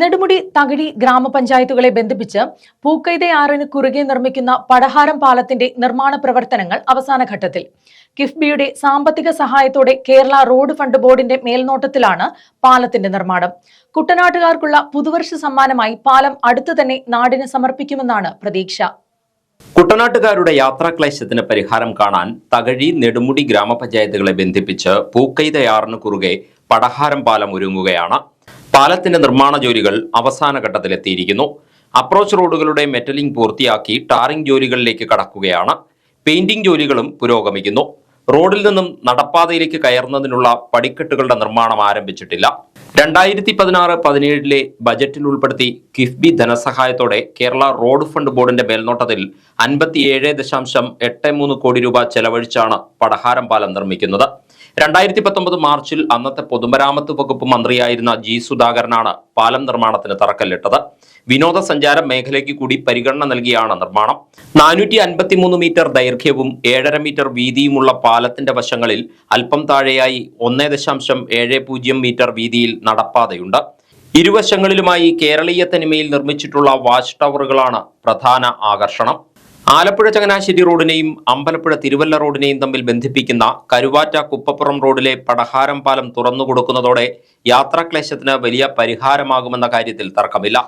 നെടുമുടി തകഴി ഗ്രാമപഞ്ചായത്തുകളെ ബന്ധിപ്പിച്ച് പൂക്കൈതയാറിന് കുറുകെ നിർമ്മിക്കുന്ന പടഹാരം പാലത്തിന്റെ നിർമ്മാണ പ്രവർത്തനങ്ങൾ അവസാന ഘട്ടത്തിൽ. കിഫ്ബിയുടെ സാമ്പത്തിക സഹായത്തോടെ കേരള റോഡ് ഫണ്ട് ബോർഡിന്റെ മേൽനോട്ടത്തിലാണ് പാലത്തിന്റെ നിർമ്മാണം. കുട്ടനാട്ടുകാർക്കുള്ള പുതുവർഷ സമ്മാനമായി പാലം അടുത്തു തന്നെ നാടിന് സമർപ്പിക്കുമെന്നാണ് പ്രതീക്ഷ. കുട്ടനാട്ടുകാരുടെ യാത്രാക്ലേശത്തിന് പരിഹാരം കാണാൻ തകഴി നെടുമുടി ഗ്രാമപഞ്ചായത്തുകളെ ബന്ധിപ്പിച്ച് പൂക്കൈതയാറിന് കുറുകെ പടഹാരം പാലം ഒരുങ്ങുകയാണ് പാലത്തിന്റെ നിർമ്മാണ ജോലികൾ അവസാന ഘട്ടത്തിലെത്തിയിരിക്കുന്നു. അപ്രോച്ച് റോഡുകളുടെ മെറ്റലിംഗ് പൂർത്തിയാക്കി ടാറിംഗ് ജോലികളിലേക്ക് കടക്കുകയാണ്. പെയിന്റിംഗ് ജോലികളും പുരോഗമിക്കുന്നു. റോഡിൽ നിന്നും നടപ്പാതയിലേക്ക് കയറുന്നതിനുള്ള പടിക്കെട്ടുകളുടെ നിർമ്മാണം ആരംഭിച്ചിട്ടില്ല. രണ്ടായിരത്തി പതിനാറ് പതിനേഴിലെ ബജറ്റിൽ ഉൾപ്പെടുത്തി കിഫ്ബി ധനസഹായത്തോടെ കേരള റോഡ് ഫണ്ട് ബോർഡിന്റെ മേൽനോട്ടത്തിൽ അൻപത്തിയേഴ് ദശാംശം എട്ട് മൂന്ന് കോടി രൂപ ചെലവഴിച്ചാണ് പടഹാരം പാലം നിർമ്മിക്കുന്നത്. രണ്ടായിരത്തി പത്തൊമ്പത് മാർച്ചിൽ അന്നത്തെ പൊതുമരാമത്ത് വകുപ്പ് മന്ത്രിയായിരുന്ന ജി സുധാകരനാണ് പാലം നിർമ്മാണത്തിന് തറക്കല്ലിട്ടത്. വിനോദസഞ്ചാര മേഖലയ്ക്ക് കൂടി പരിഗണന നൽകിയാണ് നിർമ്മാണം. നാനൂറ്റി മീറ്റർ ദൈർഘ്യവും ഏഴര മീറ്റർ വീതിയുമുള്ള പാലത്തിന്റെ വശങ്ങളിൽ അല്പം താഴെയായി ഒന്നേ ദശാംശം ഏഴ് പൂജ്യം മീറ്റർ വീതിയിൽ നടപ്പാതയുണ്ട്. ഇരുവശങ്ങളിലുമായി കേരളീയ തനിമയിൽ നിർമ്മിച്ചിട്ടുള്ള വാച്ച് ടവറുകളാണ് പ്രധാന ആകർഷണം. ആലപ്പുഴ ചങ്ങനാശ്ശേരി റോഡിനെയും അമ്പലപ്പുഴ തിരുവല്ല റോഡിനെയും തമ്മിൽ ബന്ധിപ്പിക്കുന്ന കരുവാറ്റ കുപ്പപ്പുറം റോഡിലെ പടഹാരം പാലം തുറന്നുകൊടുക്കുന്നതോടെ യാത്രാക്ലേശത്തിന് വലിയ പരിഹാരമാകുമെന്ന കാര്യത്തിൽ തർക്കമില്ല.